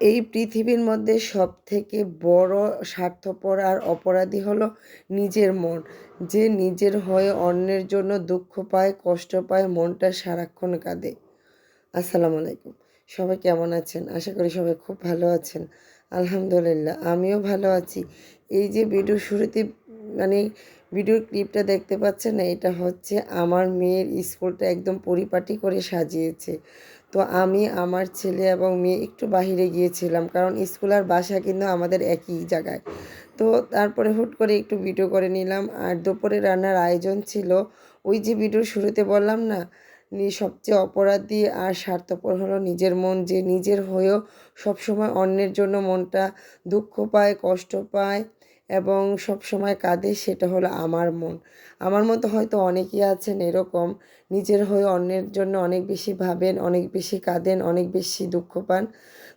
এই পৃথিবীর মধ্যে সব থেকে বড় স্বার্থপর আর অপরাধী হলো নিজের মন। যে নিজের হয়ে অন্যের জন্য দুঃখ পায়, কষ্ট পায়, মনটা সারাক্ষণ কাঁদে। আসসালামু আলাইকুম। সবাই কেমন আছেন? আশা করি সবাই খুব ভালো আছেন। আলহামদুলিল্লাহ, আমিও ভালো আছি। এই যে ভিডিও শুরুতে মানে ভিডিওর ক্লিপটা দেখতে পাচ্ছেন না, এটা হচ্ছে আমার মেয়ের স্কুলটা একদম পরিপাটি করে সাজিয়েছে। তো আমি আমার ছেলে এবং মেয়ে একটু বাহিরে গিয়েছিলাম, কারণ স্কুল আর বাসা কিন্তু আমাদের একই জায়গায়। তো তারপরে হুট করে একটু ভিডিও করে নিলাম, আর দুপুরে রান্নার আয়োজন ছিল, ওই যে ভিডিওর শুরুতে বললাম না, নি- সবচেয়ে অপরাধী আর স্বার্থপর হলো নিজের মন, যে নিজের হয়েও সবসময় অন্যের জন্য মনটা দুঃখ পায়, কষ্ট পায় এবং সব সময় কাঁদে সেটা হলো আমার মন। আমার মতো হয়তো অনেকেই আছেন এরকম, নিজের হয়ে অন্যের জন্য অনেক বেশি ভাবেন, অনেক বেশি কাঁদেন, অনেক বেশি দুঃখ পান।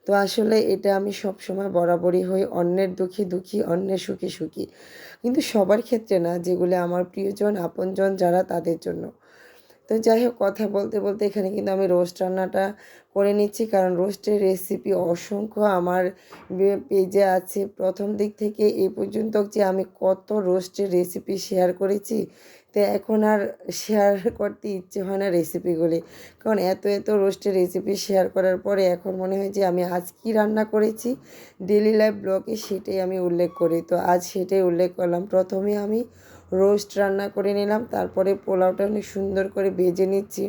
তো আসলে এটা আমি সব সময় বরাবরই হই, অন্যের দুঃখী দুঃখী, অন্যের সুখী সুখী। কিন্তু সবার ক্ষেত্রে না, যেগুলো আমার প্রিয়জন, আপনজন যারা তাদের জন্য। তো যাই হোক, কথা বলতে বলতে এখানে কিন্তু আমি রোস্ট রান্নাটা করে নিচ্ছি। কারণ রোস্টের রেসিপি অসংখ্য আমার পেজে আছে। প্রথম দিক থেকে এই পর্যন্ত যে আমি কত রোস্টের রেসিপি শেয়ার করেছি, তো এখন আর শেয়ার করতে ইচ্ছে হয় না রেসিপিগুলি কারণ এত এত রোস্টের রেসিপি শেয়ার করার পরে এখন মনে হয় যে আমি আজ কী রান্না করেছি ডেলি লাইফ ব্লগে সেটাই আমি উল্লেখ করি। তো আজ সেটাই উল্লেখ করলাম। প্রথমে আমি রোস্ট রান্না করে নিলাম। তারপরে পোলাওটা অনেক সুন্দর করে ভেজে নিচ্ছি।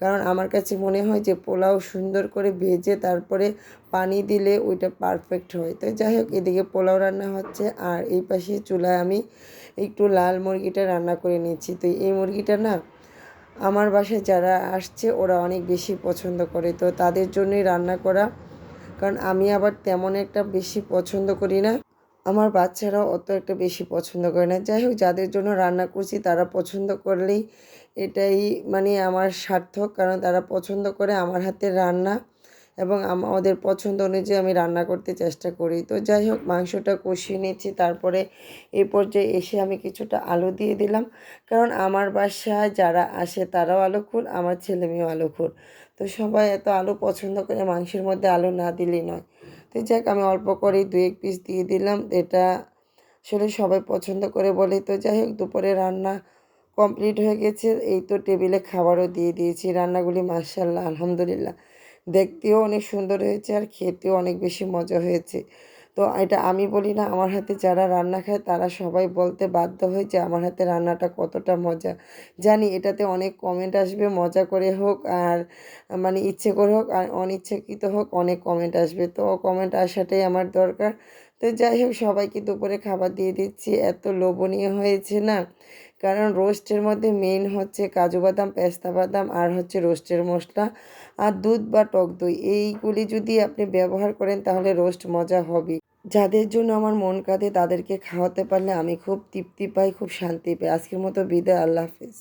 কারণ আমার কাছে মনে হয় যে পোলাও সুন্দর করে ভেজে তারপরে পানি দিলে ওইটা পারফেক্ট হয়। তো যাই হোক, এদিকে পোলাও রান্না হচ্ছে আর এই পাশে চুলায় আমি একটু লাল মুরগিটা রান্না করে নিচ্ছি। তো এই মুরগিটা না আমার বাসায় যারা আসছে ওরা অনেক বেশি পছন্দ করে। তো তাদের জন্যই রান্না করা। কারণ আমি আবার তেমন একটা বেশি পছন্দ করি না। আমার বাচ্চারা অত একটা বেশি পছন্দ করে না। যাই হোক, যাদের জন্য রান্না করছি তারা পছন্দ করলেই এটাই মানে আমার সার্থক, কারণ তারা পছন্দ করে আমার হাতের রান্না। এবং আমাদের পছন্দ অনুযায়ী আমি রান্না করতে চেষ্টা করি। তো যাই হোক, মাংসটা কষিয়ে নিচ্ছি তারপরে এই পর্যায়ে এসে আমি কিছুটা আলু দিয়ে দিলাম। কারণ আমার বাসায় যারা আসে তারাও আলুখুর আমার ছেলে মেয়েও আলুখুর তো সবাই এত আলু পছন্দ করে মাংসের মধ্যে আলু না দিলেই নয়। তো যাক, আমি অল্প করেই দু এক পিস দিয়ে দিলাম। এটা আসলে সবাই পছন্দ করে বলে। তো যাই হোক, দুপুরে রান্না কমপ্লিট হয়ে গেছে। এই তো টেবিলে খাবারও দিয়ে দিয়েছি। রান্নাগুলি মার্শাল্লাহ আলহামদুলিল্লাহ। দেখতেও অনেক সুন্দর হয়েছে আর খেতেও অনেক বেশি মজা হয়েছে। তো এটা আমি বলি না, আমার হাতে যারা রান্না খায় তারা সবাই বলতে বাধ্য হয় যে আমার হাতে রান্নাটা কতটা মজা। জানি এটাতে অনেক কমেন্ট আসবে, মজা করে হোক আর মানে ইচ্ছে করে হোক আর অনিচ্ছাকৃত হোক অনেক কমেন্ট আসবে। তো কমেন্ট আসাটাই আমার দরকার। তো যাই হোক, সবাইকে দুপুরে খাবার দিয়ে দিচ্ছি, এত লোভনীয় হয়েছে না। কারণ রোস্টের মধ্যে মেন হচ্ছে কাজু বাদাম, পেস্তা বাদাম আর হচ্ছে রোস্টের মশলা আর দুধ বা টক দই। এইগুলি যদি আপনি ব্যবহার করেন তাহলে রোস্ট মজা হবে যাদের জন্য আমার মন কাঁদে তাদেরকে খাওয়াতে পারলে আমি খুব তৃপ্তি পাই, খুব শান্তি পাই। আজকের মতো বিদায়, আল্লাহ হাফিজ।